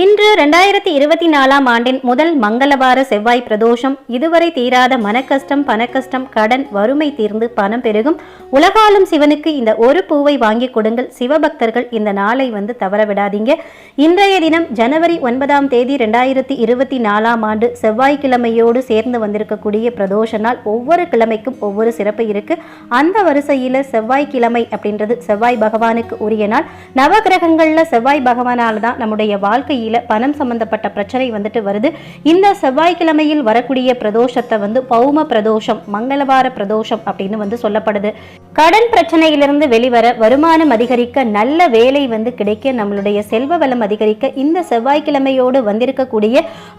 இன்று ரெண்டாயிரத்தி இருபத்தி நாலாம் ஆண்டின் முதல் மங்களவார செவ்வாய் பிரதோஷம். இதுவரை தீராத மனக்கஷ்டம் பணக்கஷ்டம் கடன் வறுமை தீர்ந்து பணம் பெருகும். உலகாலும் சிவனுக்கு இந்த ஒரு பூவை வாங்கி கொடுங்கள். சிவபக்தர்கள் இந்த நாளை வந்து தவற விடாதீங்க இன்றைய தினம் ஜனவரி ஒன்பதாம் தேதி ரெண்டாயிரத்தி இருபத்தி நாலாம் ஆண்டு செவ்வாய்க்கிழமையோடு சேர்ந்து வந்திருக்கக்கூடிய பிரதோஷ நாள். ஒவ்வொரு கிழமைக்கும் ஒவ்வொரு சிறப்பு இருக்கு. அந்த வரிசையில் செவ்வாய்க்கிழமை அப்படின்றது செவ்வாய் பகவானுக்கு உரிய நாள். நவகிரகங்களில் செவ்வாய் பகவானால தான் நம்முடைய வாழ்க்கை வாழ்க்கையில பணம் சம்பந்தப்பட்ட பிரச்சனை வந்துட்டு வருது. இந்த செவ்வாய்க்கிழமையில் வரக்கூடிய பிரதோஷத்தை வந்து பௌம பிரதோஷம் மங்களவார பிரதோஷம் அப்படின்னு வந்து சொல்லப்படுது. கடன் பிரச்சனையிலிருந்து வெளிவர வருமானம் அதிகரிக்க நல்ல வேலை வந்து கிடைக்க நம்மளுடைய செல்வ வளம் அதிகரிக்க இந்த செவ்வாய்க்கிழமையோடு வந்திருக்கக்கூடிய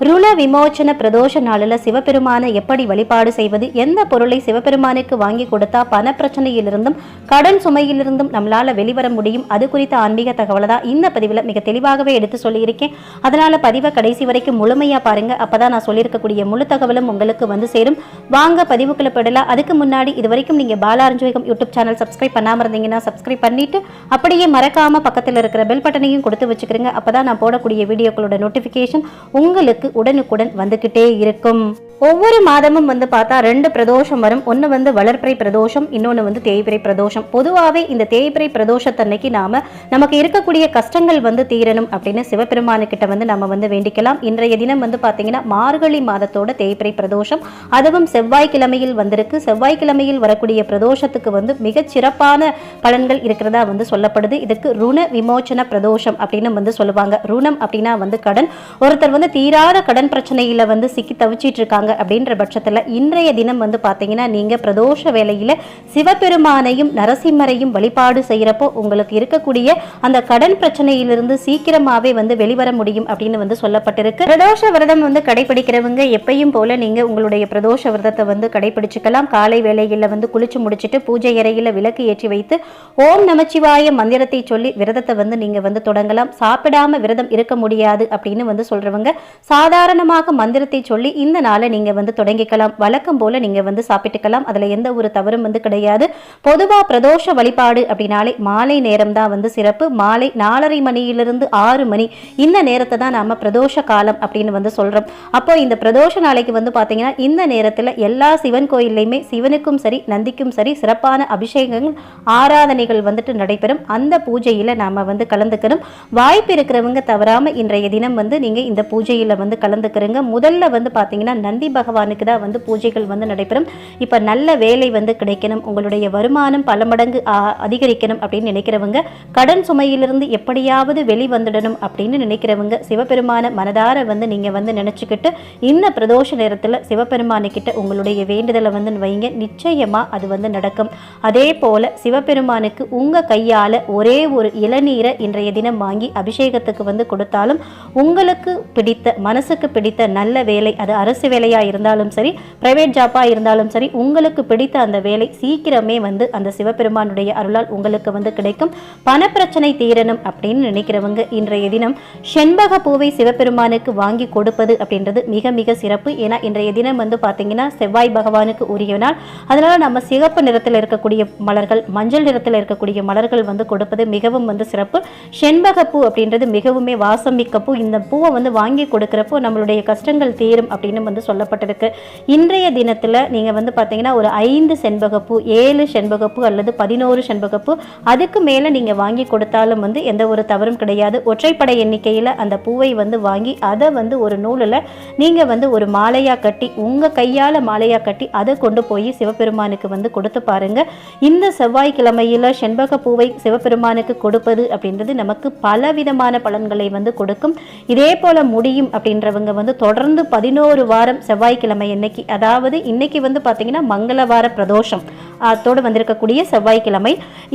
ருண விமோச்சன பிரதோஷ நாளில் சிவபெருமானை எப்படி வழிபாடு செய்வது எந்த பொருளை சிவபெருமானுக்கு வாங்கி கொடுத்தா பண பிரச்சனையிலிருந்தும் கடன் சுமையிலிருந்தும் நம்மளால வெளிவர முடியும் அது குறித்த ஆன்மீக தகவலை தான் இந்த பதிவில் மிக தெளிவாகவே எடுத்து சொல்லியிருக்கேன். அதனால பதிவை கடைசி வரைக்கும் முழுமையா பாருங்க. அப்பதான் நான் சொல்லியிருக்கக்கூடிய முழு தகவலும் உங்களுக்கு வந்து சேரும். வாங்க பதிவுக்குள்ள போயிடலாம். அதுக்கு முன்னாடி இது வரைக்கும் நீங்க பாலாரஞ்சோகம் யூடியூப் சேனல் சப்ஸ்கிரைப் பண்ணாம இருந்தீங்கன்னா சப்ஸ்கிரைப் பண்ணிட்டு அப்படியே மறக்காம பக்கத்தில் இருக்கிற பெல் பட்டனையும் கொடுத்து வச்சுக்கிறீங்க. அப்பதான் நான் போடக்கூடிய வீடியோக்களோட நோட்டிபிகேஷன் உங்களுக்கு உடனுக்குடன் வந்துகிட்டே இருக்கும். ஒவ்வொரு மாதமும் வந்து பார்த்தா ரெண்டு பிரதோஷம் வரும். ஒன்று வந்து வளர்ப்பிறை பிரதோஷம் இன்னொன்று வந்து தேய்பிறை பிரதோஷம். பொதுவாகவே இந்த தேய்பிறை பிரதோஷத்தன்னைக்கு நாம நமக்கு இருக்கக்கூடிய கஷ்டங்கள் வந்து தீரணும் அப்படின்னு சிவபெருமான சிவபெருமானுக்கிட்ட வந்து நம்ம வந்து வேண்டிக்கலாம். இன்றைய தினம் வந்து பார்த்தீங்கன்னா மார்கழி மாதத்தோட தேய்பிரை பிரதோஷம். அதுவும் செவ்வாய்க்கிழமையில் வந்திருக்கு. செவ்வாய்க்கிழமையில் வரக்கூடிய பிரதோஷத்துக்கு வந்து மிகச் சிறப்பான பலன்கள் இருக்கிறதா வந்து சொல்லப்படுது. இதுக்கு ருண விமோச்சன பிரதோஷம் அப்படின்னு வந்து சொல்லுவாங்க. ருணம் அப்படின்னா வந்து கடன். ஒருத்தர் வந்து தீராத கடன் பிரச்சனையில் வந்து சிக்கி தவிச்சிட்டு இருக்காங்க அப்படின்ற பட்சத்தில் இன்றைய தினம் வந்து பார்த்தீங்கன்னா நீங்கள் பிரதோஷ வேலையில் சிவபெருமானையும் நரசிம்மரையும் வழிபாடு செய்கிறப்போ உங்களுக்கு இருக்கக்கூடிய அந்த கடன் பிரச்சனையிலிருந்து சீக்கிரமாகவே வந்து வெளிவர முடியும் அப்படின்னு வந்து சொல்லப்பட்டிருக்கு. பிரதோஷ விரதம் வந்து கடைபிடிக்கிறவங்க எப்பயும் போல நீங்க உங்களுடைய பிரதோஷ விரதத்தை வந்து கடைபிடிச்சுக்கலாம். காலை வேளையில வந்து குளிச்சு முடிச்சுட்டு பூஜை அறையில விளக்கு ஏற்றி வைத்து ஓம் நமச்சிவாய மந்திரத்தை சொல்லி விரதத்தை வந்து நீங்க வந்து தொடங்கலாம். சாப்பிடாம விரதம் இருக்க முடியாது அப்படின்னு வந்து சொல்றவங்க சாதாரணமாக மந்திரத்தை சொல்லி இந்த நாளை நீங்க வந்து தொடங்கிக்கலாம். வழக்கம் போல நீங்க வந்து சாப்பிட்டுக்கலாம். அதுல எந்த ஒரு தவறும் வந்து கிடையாது. பொதுவா பிரதோஷ வழிபாடு அப்படின்னாலே மாலை நேரம் தான் வந்து சிறப்பு. மாலை நாலரை மணியிலிருந்து ஆறு மணி இந்த நேரத்தை தான் நாம பிரதோஷ காலம் அப்படின்னு வந்து சொல்றோம். அப்போ இந்த பிரதோஷ நாளைக்கு வந்து பாத்தீங்கன்னா இந்த நேரத்தில் எல்லா சிவன் கோயில்லையுமே சிவனுக்கும் சரி நந்திக்கும் சரி சிறப்பான அபிஷேகங்கள் ஆராதனைகள் வந்துட்டு நடைபெறும். அந்த பூஜையில் நாம வந்து கலந்துக்கணும். வாய்ப்பு இருக்கிறவங்க தவறாமல் இன்றைய தினம் வந்து நீங்க இந்த பூஜையில் வந்து கலந்துக்கிறங்க. முதல்ல வந்து பாத்தீங்கன்னா நந்தி பகவானுக்கு தான் வந்து பூஜைகள் வந்து நடைபெறும். இப்போ நல்ல வேலை வந்து கிடைக்கணும். உங்களுடைய வருமானம் பல மடங்கு அதிகரிக்கணும் அப்படின்னு நினைக்கிறவங்க கடன் சுமையிலிருந்து எப்படியாவது வெளிவந்துடணும் அப்படின்னு நினைக்கிறவங்க சிவபெருமானை மனதார வந்து நீங்கள் வந்து நினச்சிக்கிட்டு இந்த பிரதோஷ நேரத்தில் சிவபெருமானுக்கிட்ட உங்களுடைய வேண்டுதலை வந்து வைங்க. நிச்சயமாக அது வந்து நடக்கும். அதே போல் சிவபெருமானுக்கு உங்கள் கையால் ஒரே ஒரு இளநீரை இன்றைய தினம் வாங்கி அபிஷேகத்துக்கு வந்து கொடுத்தாலும் உங்களுக்கு பிடித்த மனசுக்கு பிடித்த நல்ல வேலை அது அரசு வேலையாக இருந்தாலும் சரி ப்ரைவேட் ஜாப்பாக இருந்தாலும் சரி உங்களுக்கு பிடித்த அந்த வேலை சீக்கிரமே வந்து அந்த சிவபெருமானுடைய அருளால் உங்களுக்கு வந்து கிடைக்கும். பண பிரச்சனை தீரணும் அப்படின்னு நினைக்கிறவங்க இன்றைய தினம் செண்பக பூவை சிவபெருமானுக்கு வாங்கி கொடுப்பது அப்படின்றது மிக மிக சிறப்பு. ஏன்னா இன்றைய தினம் வந்து பார்த்தீங்கன்னா செவ்வாய் பகவானுக்கு உரிய நாள். அதனால் நம்ம சிகப்பு நிறத்தில் இருக்கக்கூடிய மலர்கள் மஞ்சள் நிறத்தில் இருக்கக்கூடிய மலர்கள் வந்து கொடுப்பது மிகவும் வந்து சிறப்பு. செண்பக பூ அப்படின்றது மிகவுமே வாசம் மிக்க பூ. இந்த பூவை வந்து வாங்கி கொடுக்குறப்போ நம்மளுடைய கஷ்டங்கள் தீரும் அப்படின்னு வந்து சொல்லப்பட்டிருக்கு. இன்றைய தினத்தில் நீங்கள் வந்து பார்த்தீங்கன்னா ஒரு ஐந்து செண்பகப்பூ ஏழு செண்பகப்பூ அல்லது பதினோரு செண்பகப்பூ அதுக்கு மேலே நீங்கள் வாங்கி கொடுத்தாலும் வந்து எந்த ஒரு தவறும் கிடையாது. ஒற்றைப்படை எண்ணிக்கையில் அந்த பூவை வந்து வாங்கி அதை வந்து ஒரு நூலில் நீங்கள் வந்து ஒரு மாலையாக கட்டி உங்கள் கையால் மாலையாக கட்டி அதை கொண்டு போய் சிவபெருமானுக்கு வந்து கொடுத்து பாருங்க. இந்த செவ்வாய்க்கிழமையில் செண்பக பூவை சிவபெருமானுக்கு கொடுப்பது அப்படின்றது நமக்கு பல விதமான பலன்களை வந்து கொடுக்கும். இதே போல முடியும் அப்படின்றவங்க வந்து தொடர்ந்து பதினோரு வாரம் செவ்வாய்க்கிழமை இன்னைக்கு அதாவது இன்னைக்கு வந்து பார்த்தீங்கன்னா மங்களவார பிரதோஷம் அதோடு வந்திருக்கக்கூடிய செவ்வாய்க்கிழமை.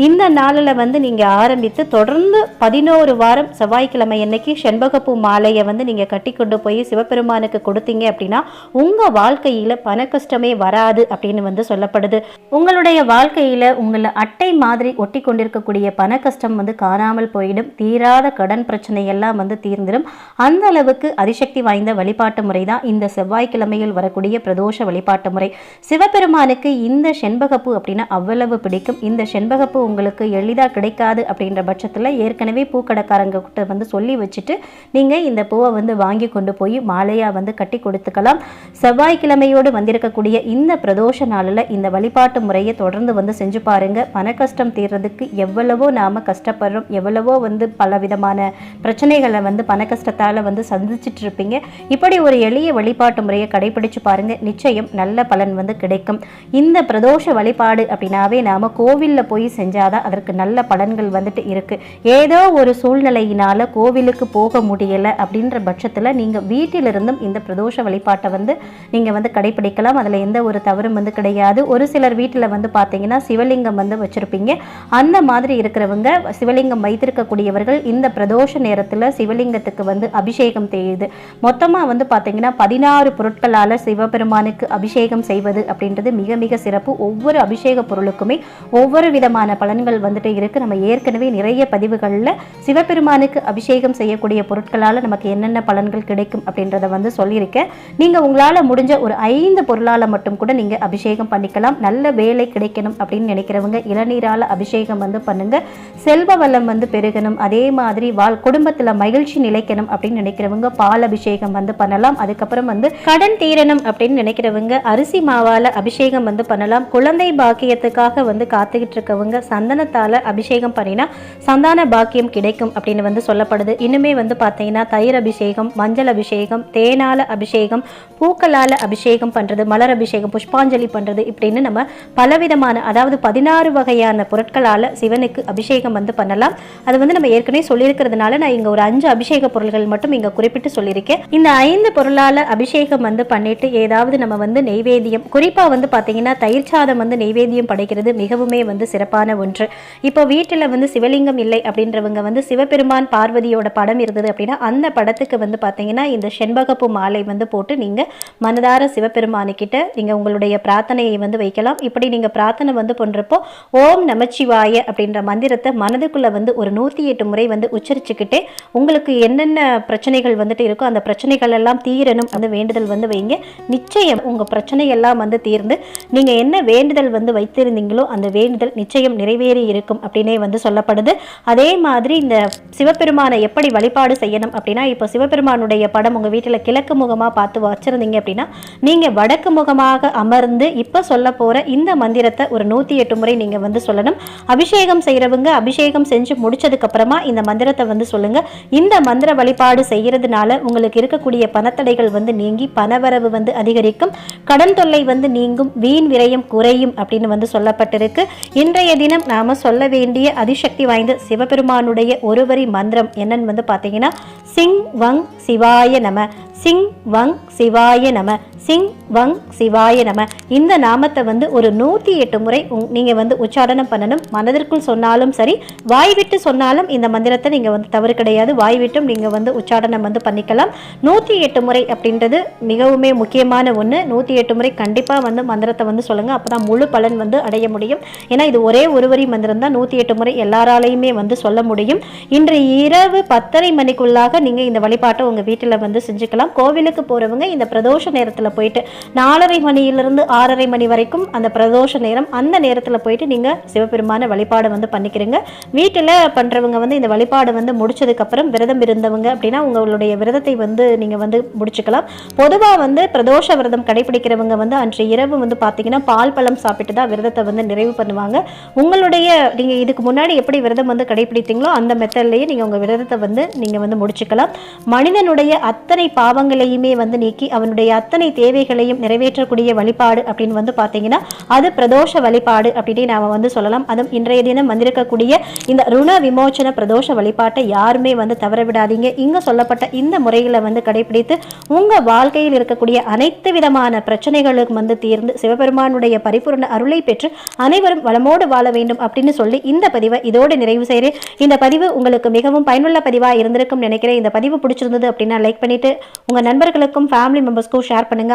இந்த நாளில் வந்து நீங்கள் ஆரம்பித்து தொடர்ந்து பதினோரு வாரம் செவ்வாய்க்கிழமை அன்னைக்கு செண்பகப்பூ மாலையை வந்து நீங்கள் கட்டி கொண்டு போய் சிவபெருமானுக்கு கொடுத்தீங்க அப்படின்னா உங்கள் வாழ்க்கையில் பண கஷ்டமே வராது அப்படின்னு வந்து சொல்லப்படுது. உங்களுடைய வாழ்க்கையில் உங்களை அட்டை மாதிரி ஒட்டி கொண்டிருக்கக்கூடிய பண கஷ்டம் வந்து காணாமல் போயிடும். தீராத கடன் பிரச்சனை எல்லாம் வந்து தீர்ந்திடும். அந்த அளவுக்கு அதிசக்தி வாய்ந்த வழிபாட்டு முறை தான் இந்த செவ்வாய்க்கிழமையில் வரக்கூடிய பிரதோஷ வழிபாட்டு முறை. சிவபெருமானுக்கு இந்த செண்பகப்பூ அப்படின்னா அவ்வளவு பிடிக்கும். இந்த செண்பகப்பூ உங்களுக்கு எளிதாக கிடைக்காது அப்படின்ற பட்சத்தில் ஏற்கனவே பூக்கடைக்காரங்க கிட்ட வந்து சொல்லி வச்சுட்டு நீங்கள் இந்த பூவை வந்து வாங்கி கொண்டு போய் மாலையாக வந்து கட்டி கொடுத்துக்கலாம். செவ்வாய்க்கிழமையோடு வந்திருக்கக்கூடிய இந்த பிரதோஷ நாளில் இந்த வழிபாட்டு முறையை தொடர்ந்து வந்து செஞ்சு பாருங்க. பண கஷ்டம் தீர்றதுக்கு எவ்வளவோ நாம கஷ்டப்படுறோம். எவ்வளவோ வந்து பல விதமான பிரச்சனைகளை வந்து பண கஷ்டத்தால் வந்து சந்திச்சிட்டு இருப்பீங்க. இப்படி ஒரு எளிய வழிபாட்டு முறையை கடைபிடிச்சு பாருங்க. நிச்சயம் நல்ல பலன் வந்து கிடைக்கும். இந்த பிரதோஷ வழிபாடு அப்படின்னாவே நாம கோவிலில் போய் செஞ்சாதான் அதற்கு நல்ல பலன்கள் வந்துட்டு இருக்கு. ஏதோ ஒரு சூழ்நிலையினால் கோவிலுக்கு போக முடியலை அப்படின்ற பட்சத்தில் நீங்கள் வீட்டிலிருந்தும் இந்த பிரதோஷ வழிபாட்டை வந்து நீங்கள் வந்து கடைபிடிக்கலாம். அதில் எந்த ஒரு தவறும் வந்து கிடையாது. ஒரு சிலர் வீட்டில் வந்து பார்த்தீங்கன்னா சிவலிங்கம் வந்து வச்சுருப்பீங்க. அந்த மாதிரி இருக்கிறவங்க சிவலிங்கம் வைத்திருக்கக்கூடியவர்கள் இந்த பிரதோஷ நேரத்தில் சிவலிங்கத்துக்கு வந்து அபிஷேகம் செய்யுது மொத்தமாக வந்து பார்த்தீங்கன்னா பதினாறு பொருட்களால் சிவபெருமானுக்கு அபிஷேகம் செய்வது அப்படின்றது மிக மிக சிறப்பு. ஒவ்வொரு அபிஷேக பொருளுக்குமே ஒவ்வொரு விதமான பலன்கள் வந்துட்டு இருக்கு. நம்ம ஏற்கனவே நிறைய பதிவுகளில் சிவபெருமானுக்கு அபிஷேகம் செய்யக்கூடிய பொருட்களால் நமக்கு என்னென்ன பலன்கள் கிடைக்கும் அப்படின்றத வந்து சொல்லியிருக்கேன் நீங்கள் உங்களால் முடிஞ்ச ஒரு ஐந்து பொருளால் மட்டும் கூட நீங்கள் அபிஷேகம் பண்ணிக்கலாம். நல்ல வேலை கிடைக்கணும் அப்படின்னு நினைக்கிறவங்க இளநீரால் அபிஷேகம் வந்து பண்ணுங்க. செல்வ வளம் வந்து பெருகணும். அதே மாதிரி வாழ் குடும்பத்தில் மகிழ்ச்சி நிலைக்கணும் அப்படின்னு நினைக்கிறவங்க பால் அபிஷேகம் வந்து பண்ணலாம். அதுக்கப்புறம் வந்து கடன் தீரணும் அப்படின்னு நினைக்கிறவங்க அரிசி மாவால் அபிஷேகம் வந்து பண்ணலாம். குழந்தை பாக்கியத்துக்காக வந்து காத்துக்கிட்டு இருக்கவங்க சந்தனத்தால் அபிஷேகம் பண்ணினா சந்தான பாக்கியம் கிடைக்கும் அப்படின்னு வந்து சொல்லப்படுது. இன்னுமே வந்து பார்த்தீங்கன்னா தயிர் அபிஷேகம் மஞ்சள் அபிஷேகம் தேனால அபிஷேகம் பூக்களால் அபிஷேகம் பண்ணுறது மலர் அபிஷேகம் புஷ்பாஞ்சலி பண்ணுறது இப்படின்னு நம்ம பலவிதமான அதாவது பதினாறு வகையான பொருட்களால் சிவனுக்கு அபிஷேகம் வந்து பண்ணலாம். அது வந்து நம்ம ஏற்கனவே சொல்லியிருக்கிறதுனால நான் இங்கே ஒரு அஞ்சு அபிஷேக பொருள்கள் மட்டும் இங்கே குறிப்பிட்டு சொல்லியிருக்கேன். இந்த ஐந்து பொருளால் அபிஷேகம் வந்து பண்ணிட்டு ஏதாவது நம்ம வந்து நெய்வேத்தியம் குறிப்பாக வந்து பார்த்தீங்கன்னா தயிர் சாதம் வந்து நெய்வேத்தியம் படைக்கிறது மிகவுமே வந்து சிறப்பான ஒன்று. இப்போ வீட்டில் வந்து சிவலிங்கம் இல்லை அப்படின்றவங்க வந்து சிவபெருமான் பார்வதியோட படம் இருந்தது அப்படின்னா அந்த படத்துக்கு வந்து பார்த்தீங்கன்னா இந்த செண்பகப்பூ மாலை வந்து போட்டு நீங்கள் மனதார சிவபெருமானுக்கிட்ட நீங்கள் உங்களுடைய பிரார்த்தனையை வந்து வைக்கலாம். இப்படி நீங்கள் பிரார்த்தனை வந்து பண்ணுறப்போ ஓம் நமச்சிவாய அப்படின்ற மந்திரத்தை மனதுக்குள்ளே வந்து ஒரு நூற்றி எட்டு முறை வந்து உச்சரிச்சுக்கிட்டே உங்களுக்கு என்னென்ன பிரச்சனைகள் வந்துட்டு இருக்கோ அந்த பிரச்சனைகள் எல்லாம் தீரணும் அந்த வேண்டுதல் வந்து வைங்க. நிச்சயம் உங்கள் பிரச்சனையெல்லாம் வந்து தீர்ந்து நீங்கள் என்ன வேண்டுதல் வந்து வைத்திருந்தீங்களோ அந்த வேண்டுதல் நிச்சயம் நிறைவேறி இருக்கும் அப்படின்னே வந்து சொல்லப்படுது. அதே மாதிரி இந்த சிவபெருமானை எப்படி வழி வழிபாடு செய்யணும் அப்படின்னா இப்போ சிவபெருமானுடைய படம் உங்கள் வீட்டில் கிழக்கு முகமாக பார்த்து வச்சுருந்தீங்க அப்படின்னா நீங்கள் வடக்கு முகமாக அமர்ந்து இப்போ சொல்ல போகிற இந்த மந்திரத்தை ஒரு நூற்றி எட்டு முறை நீங்கள் வந்து சொல்லணும். அபிஷேகம் செய்கிறவங்க அபிஷேகம் செஞ்சு முடிச்சதுக்கப்புறமா இந்த மந்திரத்தை வந்து சொல்லுங்கள் இந்த மந்திர வழிபாடு செய்கிறதுனால உங்களுக்கு இருக்கக்கூடிய பணத்தடைகள் வந்து நீங்கி பணவரவு வந்து அதிகரிக்கும். கடன் தொல்லை வந்து நீங்கும். வீண் விரயம் குறையும் அப்படின்னு வந்து சொல்லப்பட்டிருக்கு. இன்றைய தினம் நாம் சொல்ல வேண்டிய அதிசக்தி வாய்ந்த சிவபெருமானுடைய ஒருவரி மந்திரம் என்னன்னு வந்து பார்த்தீங்கன்னா சிங் வங் சிவாய நம. சிங் வங் சிவாய நம. சிங் வங் சிவாய நம. இந்த நாமத்தை வந்து ஒரு நூற்றி எட்டு முறை உங்- நீங்கள் வந்து உச்சாரணம் பண்ணணும். மனதிற்குள் சொன்னாலும் சரி வாய் விட்டு சொன்னாலும் இந்த மந்திரத்தை நீங்கள் வந்து தவறு கிடையாது. வாய் விட்டும் நீங்கள் வந்து உச்சாரணம் வந்து பண்ணிக்கலாம். நூற்றி எட்டு முறை அப்படின்றது மிகவுமே முக்கியமான ஒன்று நூற்றி எட்டு முறை கண்டிப்பாக வந்து மந்திரத்தை வந்து சொல்லுங்கள் அப்போ தான் முழு பலன் வந்து அடைய முடியும். ஏன்னா இது ஒரே ஒரு வரி மந்திரம் தான். நூற்றி எட்டு முறை எல்லாராலையுமே வந்து சொல்ல முடியும். இன்று இரவு பத்தரை மணிக்குள்ளாக நீங்கள் இந்த வழிபாட்டை உங்கள் வீட்டில் வந்து செஞ்சுக்கலாம். கோவிலுக்கு போகிறவங்க இந்த பிரதோஷ நேரத்தில் போயிட்டு நாலரை மணியிலிருந்து ஆறரை மணி வரைக்கும் அந்த பிரதோஷ நேரம் அந்த நேரத்தில் போயிட்டு நீங்க சிவபெருமான வழிபாடு வந்து பண்ணிக்கிறீங்க. வீட்டில் பண்றவங்க வந்து இந்த வழிபாடு வந்து முடிச்சதுக்கப்புறம் விரதம் இருந்தவங்க அப்படின்னா உங்களுடைய விரதத்தை வந்து நீங்க வந்து முடிச்சுக்கலாம். பொதுவாக வந்து பிரதோஷ விரதம் கடைபிடிக்கிறவங்க வந்து அன்று இரவு வந்து பார்த்தீங்கன்னா பால் பழம் சாப்பிட்டு தான் விரதத்தை வந்து நிறைவு பண்ணுவாங்க. உங்களுடைய நீங்க இதுக்கு முன்னாடி எப்படி விரதம் வந்து கடைபிடித்தீங்களோ அந்த மெத்தட்லேயே நீங்க உங்க விரதத்தை வந்து நீங்க வந்து முடிச்சுக்கலாம். மனிதனுடைய அத்தனை பாவங்களையுமே வந்து நீக்கி அவனுடைய அத்தனை தேவைகளையும் நிறைவேற்றக்கூடிய வழிபாடு அப்படின்னு வந்து பார்த்தீங்கன்னா அது பிரதோஷ வழிபாடு அப்படின்னு நாம் வந்து சொல்லலாம். அதுவும் இன்றைய தினம் வந்திருக்கக்கூடிய இந்த ருண விமோச்சன பிரதோஷ வழிபாட்டை யாருமே வந்து தவற விடாதீங்க. இங்க சொல்லப்பட்ட இந்த முறைகளை வந்து கடைபிடித்து உங்க வாழ்க்கையில் இருக்கக்கூடிய அனைத்து விதமான பிரச்சனைகளுக்கு வந்து தீர்ந்து சிவபெருமானுடைய பரிபூர்ண அருளை பெற்று அனைவரும் வளமோடு வாழ வேண்டும் அப்படின்னு சொல்லி இந்த பதிவை இதோடு நிறைவு செய்கிறேன் இந்த பதிவு உங்களுக்கு மிகவும் பயனுள்ள பதிவா இருந்திருக்கும் நினைக்கிறேன். இந்த பதிவு பிடிச்சிருந்தது அப்படின்னா லைக் பண்ணிட்டு உங்க நண்பர்களுக்கும் ஃபேமிலி மெம்பர்ஸ்க்கும் ஷேர் பண்ணுங்க.